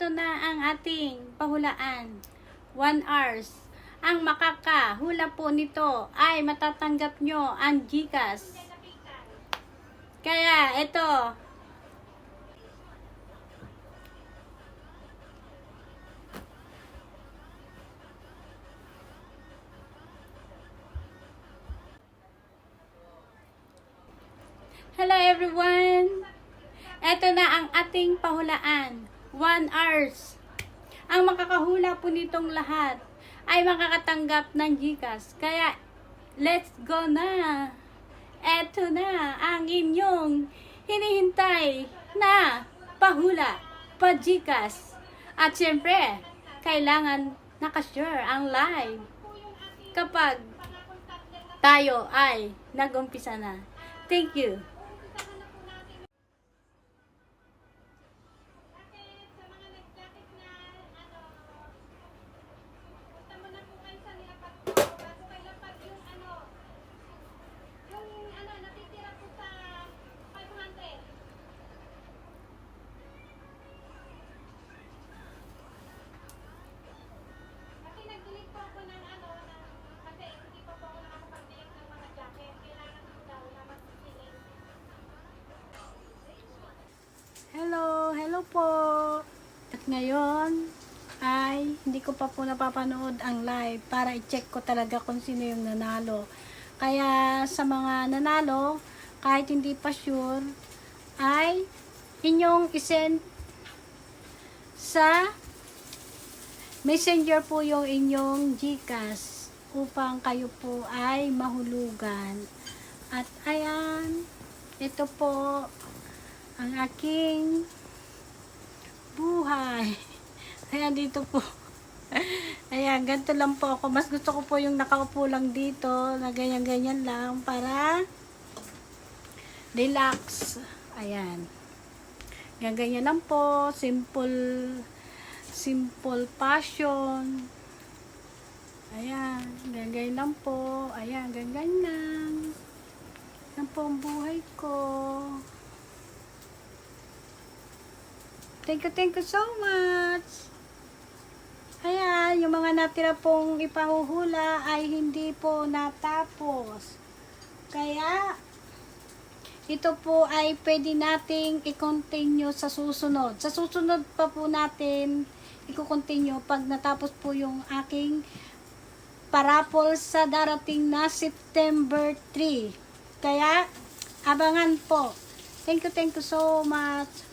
ito na ang ating pahulaan. 1 hours. Ang makakahula po nito ay matatanggap nyo ang Gcash. Kaya ito, Hello everyone! Ito na ang ating pahulaan. 1 hours. Ang makakahula po nitong lahat ay makakatanggap ng Gcash. Kaya, let's go na! Ito na ang inyong hinihintay na pahula, pa Gcash. At syempre, kailangan nakasure ang live kapag tayo ay nag-umpisa na. Thank you. Hello, hello po. At ngayon ay hindi ko pa po napapanood ang live para i-check ko talaga kung sino yung nanalo. Kaya sa mga nanalo, kahit hindi pa sure, ay inyong isend sa messenger po yung inyong Gcash upang kayo po ay mahulugan. At ayan, ito po ang aking buhay. Ayan, dito po. Ayan, ganito lang po ako. Mas gusto ko po yung nakaupo lang dito, na ganyan-ganyan lang, para relax. Ayan. Ganyan lang po. Simple, simple passion. Ayan, ganyan lang po. Ayan, ganyan lang. Yan po ang buhay ko. Thank you, thank you so much. Ayan, yung mga natira pong ipahuhula ay hindi po natapos. Kaya, ito po ay pwede nating i-continue sa susunod. Sa susunod pa po natin i-continue pag natapos po yung aking parapol sa darating na September 3. Kaya, abangan po. Thank you, thank you so much.